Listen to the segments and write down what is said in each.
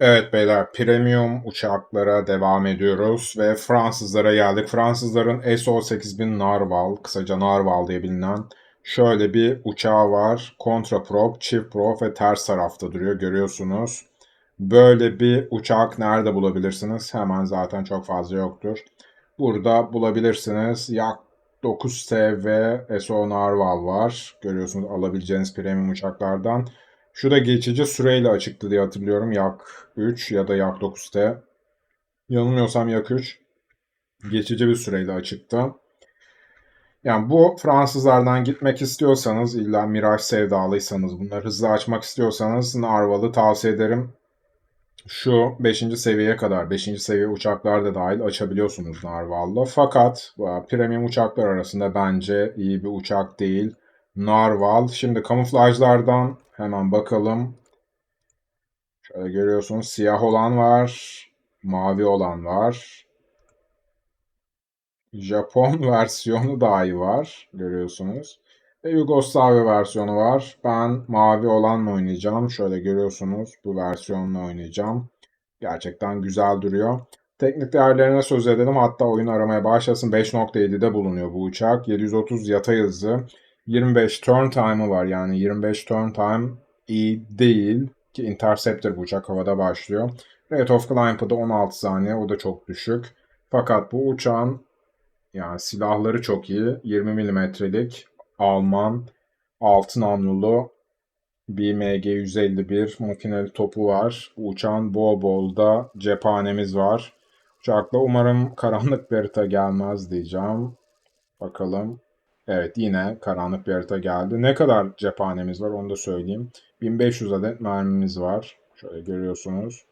Evet beyler, premium uçaklara devam ediyoruz ve Fransızlara geldik. Fransızların SO8000 Narval, kısaca Narval diye bilinen şöyle bir uçağı var. Kontraprop, çift prop ve ters tarafta duruyor görüyorsunuz. Böyle bir uçak nerede bulabilirsiniz? Hemen zaten çok fazla yoktur. Burada bulabilirsiniz. Yak 9 TV SO Narval var. Görüyorsunuz alabileceğiniz premium uçaklardan. Şu da geçici süreyle açıktı diye hatırlıyorum. Yak 3 ya da Yak 9T. Yanılmıyorsam Yak 3 geçici bir süreyle açıktı. Yani bu Fransızlardan gitmek istiyorsanız, illa Mirage sevdalıysanız, bunları hızlı açmak istiyorsanız Narval'ı tavsiye ederim. Şu 5. seviyeye kadar, 5. seviye uçaklar da dahil açabiliyorsunuz Narval'da. Fakat premium uçaklar arasında bence iyi bir uçak değil. Narval. Şimdi kamuflajlardan hemen bakalım. Şöyle görüyorsunuz siyah olan var. Mavi olan var. Japon versiyonu dahi var. Görüyorsunuz. Ve Yugoslavya versiyonu var. Ben mavi olanla oynayacağım. Şöyle görüyorsunuz. Bu versiyonla oynayacağım. Gerçekten güzel duruyor. Teknik değerlerine söz edelim. Hatta oyun aramaya başlasın. 5.7'de bulunuyor bu uçak. 730 yatay hızı. 25 turn time'ı var. Yani 25 turn time iyi değil. Ki Interceptor bu uçak havada başlıyor. Rate of climb'ı da 16 saniye. O da çok düşük. Fakat bu uçağın yani silahları çok iyi. 20 milimetrelik Alman altın namlulu bir MG-151 makineli topu var. Uçağın bol bol da cephanemiz var. Uçakla umarım karanlık bir gelmez diyeceğim. Bakalım. Evet yine karanlık bir harita geldi. Ne kadar cephanemiz var onu da söyleyeyim. 1500 adet mermimiz var. Şöyle görüyorsunuz.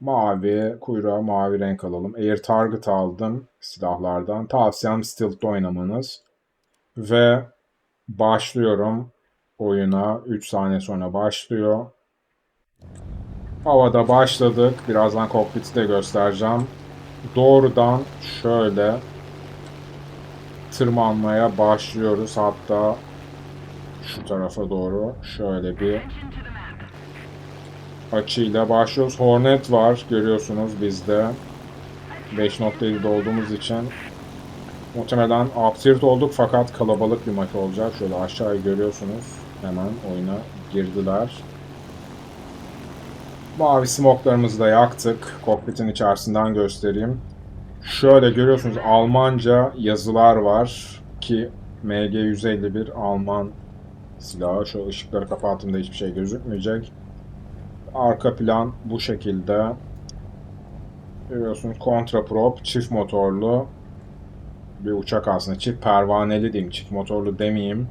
Mavi, kuyruğa mavi renk alalım. Air Target aldım silahlardan. Tavsiyem Stealth'da oynamanız. Ve başlıyorum oyuna. 3 saniye sonra başlıyor. Havada başladık. Birazdan kokpiti de göstereceğim. Doğrudan şöyle tırmanmaya başlıyoruz. Hatta şu tarafa doğru şöyle bir açıyla başlıyoruz. Hornet var görüyorsunuz bizde. 5.7'de olduğumuz için muhtemelen uptier olduk fakat kalabalık bir maç olacak. Şöyle aşağıyı görüyorsunuz. Hemen oyuna girdiler. Mavi smoklarımızı da yaktık. Kokpitin içerisinden göstereyim. Şöyle görüyorsunuz Almanca yazılar var ki MG151 Alman silahı. Şu ışıkları kapattığımda hiçbir şey gözükmeyecek. Arka plan bu şekilde. Görüyorsunuz kontraprop çift motorlu bir uçak aslında. Çift pervaneli diyeyim. Çift motorlu demeyeyim.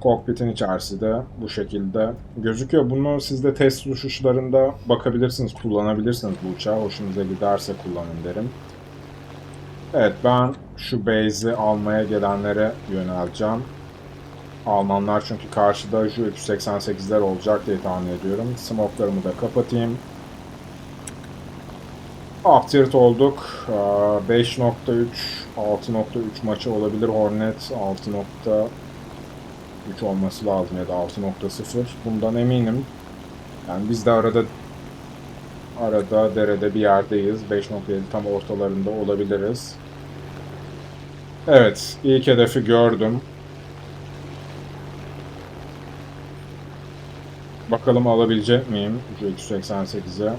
Kokpitin içerisi de bu şekilde gözüküyor. Bunu siz de test uçuşlarında bakabilirsiniz, kullanabilirsiniz bu uçağı. Hoşunuza giderse kullanın derim. Evet ben şu base'i almaya gelenlere yöneleceğim. Almanlar çünkü karşıda şu 388'ler olacak diye tahmin ediyorum. Smoke'larımı da kapatayım. Uptier olduk. 5.3, 6.3 maçı olabilir. Hornet 6.3 olması lazım ya da 6.0. Bundan eminim. Yani biz de arada arada derede bir yerdeyiz. 5.7 tam ortalarında olabiliriz. Evet, ilk hedefi gördüm. Bakalım alabilecek miyim şu 288'e.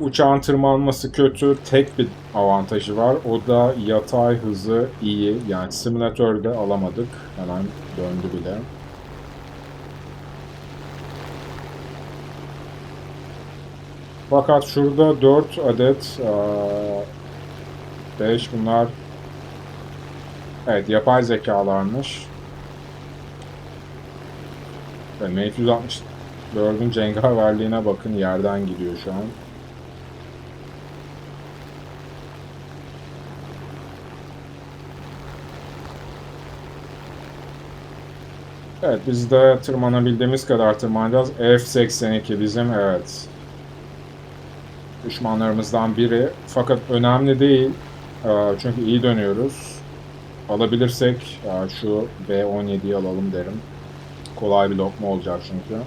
Uçağın tırmanması kötü. Tek bir avantajı var. O da yatay hızı iyi. Yani simülatörde alamadık. Hemen döndü bile. Fakat şurada 4 adet 5 bunlar Evet yapay zekalarmış. Ve Mate 164'ün cengaverliğine bakın yerden gidiyor şu an. Evet biz de tırmanabildiğimiz kadar tırmanacağız. F-82 bizim evet. Düşmanlarımızdan biri. Fakat önemli değil. Ee, çünkü iyi dönüyoruz. Alabilirsek e, şu V17'yi alalım derim. Kolay bir lokma olacak çünkü.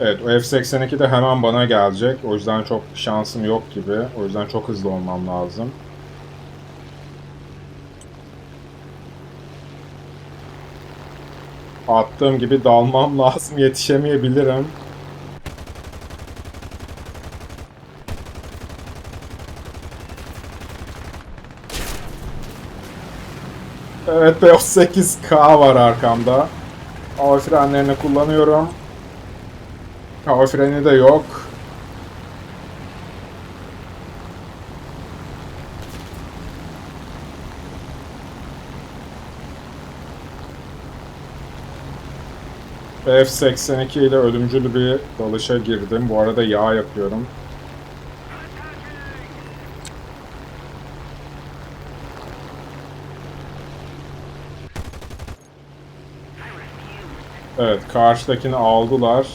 Evet o F82 de hemen bana gelecek. O yüzden çok şansım yok gibi. O yüzden çok hızlı olmam lazım. Attığım gibi dalmam lazım. Yetişemeyebilirim. Evet B38K var arkamda. Hava frenlerini kullanıyorum. Hava freni de yok. F82 ile ölümcül bir dalışa girdim. Bu arada yağ yapıyorum. Evet, karşıdakini aldılar.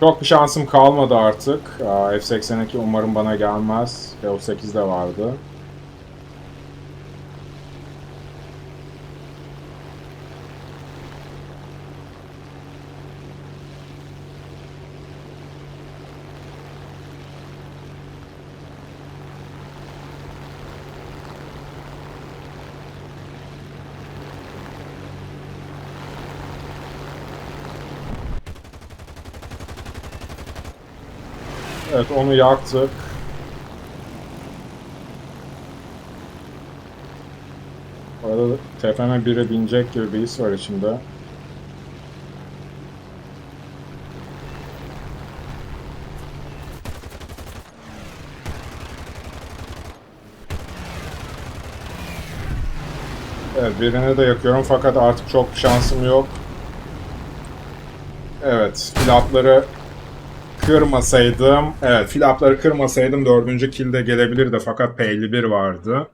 Çok bir şansım kalmadı artık. Aa, F82 umarım bana gelmez. F8 de vardı. Evet onu yaktık. Bu arada tepeme biri binecek gibi bir his var içimde. Evet birini de yakıyorum fakat artık çok şansım yok. Evet flapları kırmasaydım, evet flapları kırmasaydım dördüncü kill de gelebilirdi fakat P51 vardı.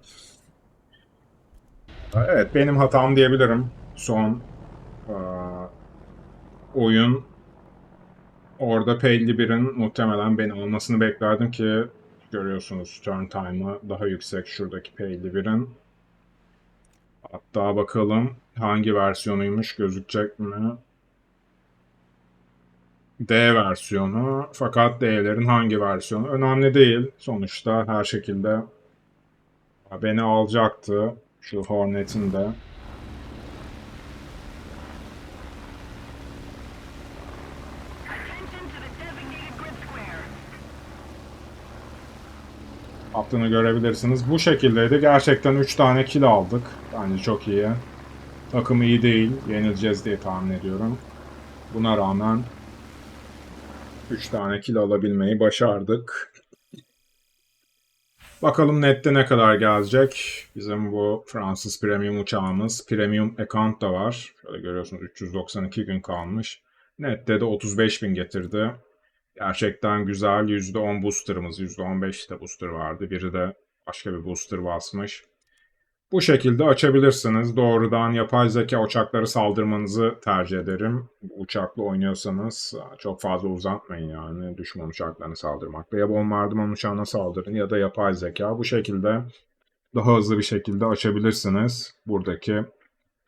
Evet benim hatam diyebilirim. Son aa, oyun orada P51'in muhtemelen beni almasını beklerdim ki görüyorsunuz turn time'ı daha yüksek şuradaki P51'in. Hatta bakalım hangi versiyonuymuş gözükecek mi? D versiyonu. Fakat D'lerin hangi versiyonu önemli değil. Sonuçta her şekilde beni alacaktı. Şu Hornet'in de. Attığını görebilirsiniz. Bu şekildeydi. Gerçekten 3 tane kill aldık. Bence çok iyi. Takım iyi değil. Yenileceğiz diye tahmin ediyorum. Buna rağmen 3 tane kill alabilmeyi başardık. Bakalım nette ne kadar gelecek. Bizim bu Fransız Premium uçağımız. Premium account da var. Şöyle görüyorsunuz 392 gün kalmış. Nette de 35 bin getirdi. Gerçekten güzel. %10 booster'ımız, %15 de booster vardı. Biri de başka bir booster basmış. Bu şekilde açabilirsiniz. Doğrudan yapay zeka uçakları saldırmanızı tercih ederim. Uçakla oynuyorsanız çok fazla uzatmayın yani düşman uçaklarını saldırmakla. Ya bombardıman uçağına saldırın ya da yapay zeka. Bu şekilde daha hızlı bir şekilde açabilirsiniz. Buradaki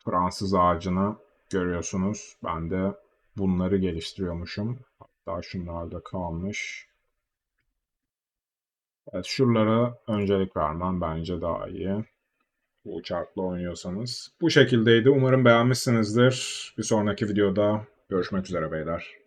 Fransız ağacını görüyorsunuz. Ben de bunları geliştiriyormuşum. Hatta şunlar da kalmış. Evet, şuralara öncelik vermem bence daha iyi. Bu uçakla oynuyorsanız. Bu şekildeydi. Umarım beğenmişsinizdir. Bir sonraki videoda görüşmek üzere beyler.